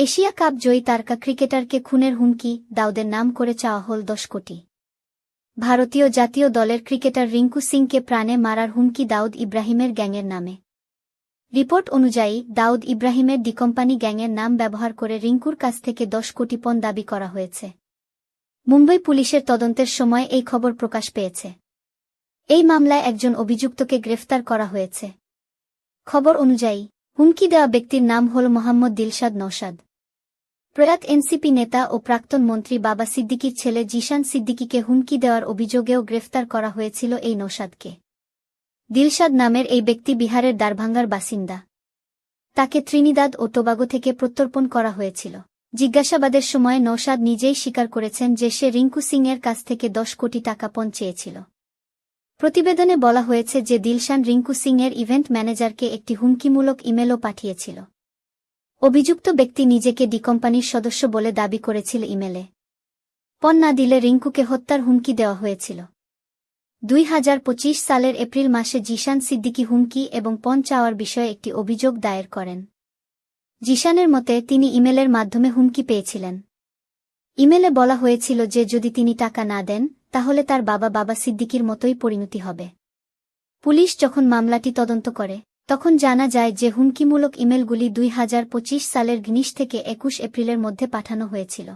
Asia cup জয়ী তারকা ক্রিকেটারকে খুনের হুমকি, দাউদের নাম করে চাওয়া হল দশ কোটি। ভারতীয় জাতীয় দলের ক্রিকেটার রিঙ্কু সিংকে প্রাণে মারার হুমকি দাউদ ইব্রাহিমের গ্যাংয়ের নামে। রিপোর্ট অনুযায়ী, দাউদ ইব্রাহিমের ডিকম্পানি গ্যাংয়ের নাম ব্যবহার করে রিঙ্কুর কাছ থেকে দশ কোটি পণ দাবি করা হয়েছে। মুম্বই পুলিশের তদন্তের সময় এই খবর প্রকাশ পেয়েছে। এই মামলায় একজন অভিযুক্তকে গ্রেফতার করা হয়েছে। খবর অনুযায়ী, হুমকি দেওয়া ব্যক্তির নাম হল মোহাম্মদ দিলশাদ নৌসাদ প্রয়াত এনসিপি নেতা ও প্রাক্তন মন্ত্রী বাবা সিদ্দিকির ছেলে জিশান সিদ্দিকিকে হুমকি দেওয়ার অভিযোগেও গ্রেফতার করা হয়েছিল এই নৌসাদকে। দিলশাদ নামের এই ব্যক্তি বিহারের দারভাঙ্গার বাসিন্দা। তাকে ত্রিনিদাদ ও টোবাগো থেকে প্রত্যর্পণ করা হয়েছিল। জিজ্ঞাসাবাদের সময় নৌসাদ নিজেই স্বীকার করেছেন যে সে রিঙ্কু সিংয়ের কাছ থেকে দশ কোটি টাকা পণ চেয়েছিল। প্রতিবেদনে বলা হয়েছে যে দিলশান রিঙ্কু সিংয়ের ইভেন্ট ম্যানেজারকে একটি হুমকিমূলক ইমেলও পাঠিয়েছিল। অভিযুক্ত ব্যক্তি নিজেকে ডি কোম্পানির সদস্য বলে দাবি করেছিল ইমেলে। পণ না দিলে রিঙ্কুকে হত্যার হুমকি দেওয়া হয়েছিল। দুই হাজার পঁচিশ সালের এপ্রিল মাসে জিশান সিদ্দিকি হুমকি এবং পণ চাওয়ার বিষয়ে একটি অভিযোগ দায়ের করেন। জিশানের মতে তিনি ইমেলের মাধ্যমে হুমকি পেয়েছিলেন। ইমেলে বলা হয়েছিল যে যদি তিনি টাকা না দেন, তাহলে তার বাবা বাবা সিদ্দিকির মতোই পরিণতি হবে। পুলিশ যখন মামলাটি তদন্ত করে তখন জানা যায় যে হুমকিমূলক ইমেলগুলি দুই হাজার পঁচিশ সালের ঘনিশ থেকে একুশ এপ্রিলের মধ্যে পাঠানো হয়েছিল।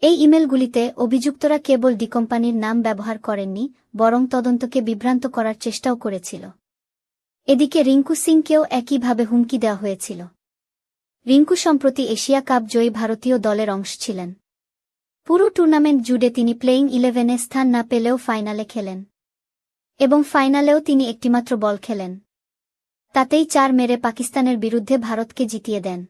এই ইমেলগুলিতে অভিযুক্তরা কেবল ডি কোম্পানির নাম ব্যবহার করেননি, বরং তদন্তকে বিভ্রান্ত করার চেষ্টাও করেছিল। এদিকে রিঙ্কু সিংকেও একইভাবে হুমকি দেওয়া হয়েছিল। রিঙ্কু সম্প্রতি এশিয়া কাপ জয়ী ভারতীয় দলের অংশ ছিলেন। পুরো টুর্নামেন্ট জুড়ে তিনি প্লেয়িং ইলেভেনে স্থান না পেলেও ফাইনালে খেলেন। এবং ফাইনালেও তিনি একটিমাত্র বল খেলেন। তাতেই চার মেরে পাকিস্তানের বিরুদ্ধে ভারতকে জিতিয়ে দেন।